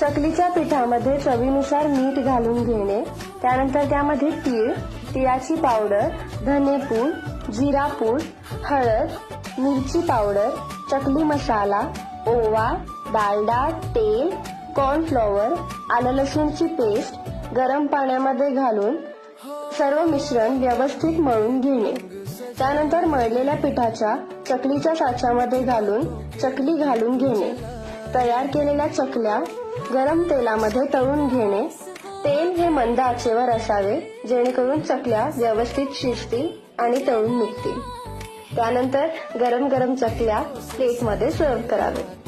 चकलीच्या पिठामध्ये चवीनुसार मीठ घालून घेणे त्यानंतर त्यामध्ये तीळ तिळाची पावडर धनेपूड जिरापूड हळद मिरची पावडर चकली मसाला ओवा डालडा तेल कॉर्नफ्लॉवर आलं लसूणची पेस्ट गरम पाण्यामध्ये घालून सर्व मिश्रण व्यवस्थित मळून घेणे. त्यानंतर मळलेल्या पिठाच्या चकलीच्या साच्यामध्ये घालून चकली घालून घेणे. तयार केलेल्या चकल्या गरम तेलामध्ये तळून घेणे. तेल हे मंद आचेवर असावे जेणेकरून चकल्या व्यवस्थित शिजतील आणि तळून निघतील. त्यानंतर गरम गरम चकल्या प्लेटमध्ये सर्व करावे.